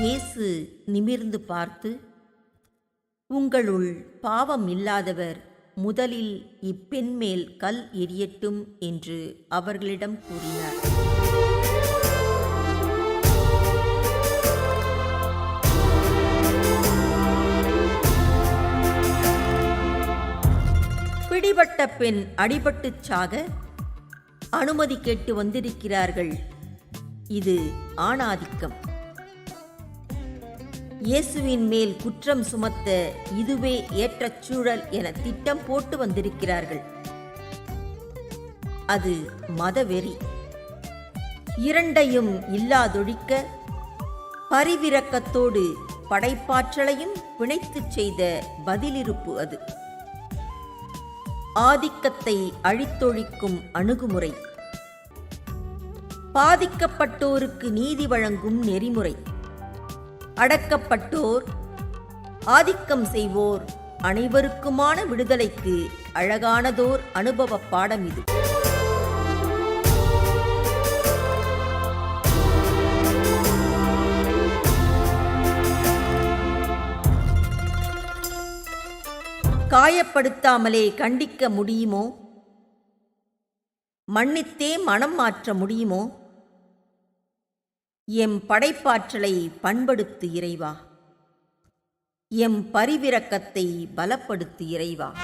இயேசு நிமிர்ந்து பார்த்து உங்களுள் பாவம் இல்லாதவர் முதலில் இப்பெண் மேல் கல் எரியட்டும் என்று அவர்களிடம் கூறினார். பிடிபட்ட பெண் அடிபட்டுச் சாக அனுமதி கேட்டு வந்திருக்கிறார்கள். இது ஆணாதிக்கம். இயேசுவின் மேல் குற்றம் சுமத்த இதுவே ஏற்ற சூழல் என திட்டம் போட்டு வந்திருக்கிறார்கள். அது மதவெறி. இரண்டையும் இல்லாதொழிக்க பரிவிரக்கத்தோடு படைப்பாற்றலையும் பிணைத்துச் செய்த பதிலிருப்பு அது. ஆதிக்கத்தை அழித்தொழிக்கும் அணுகுமுறை. பாதிக்கப்பட்டோருக்கு நீதி வழங்கும் நெறிமுறை. அடக்கப்பட்டோர் ஆதிக்கம் செய்வோர் அனைவருக்குமான விடுதலைக்கு அழகானதோர் அனுபவ பாடம் இது. காயப்படுத்தாமலே கண்டிக்க முடியுமோ? மன்னித்தே மனம் மாற்ற முடியுமோ? எம் படைப்பாற்றலை பண்படுத்து இறைவா. எம் பரிவிரக்கத்தை பலப்படுத்து இறைவா.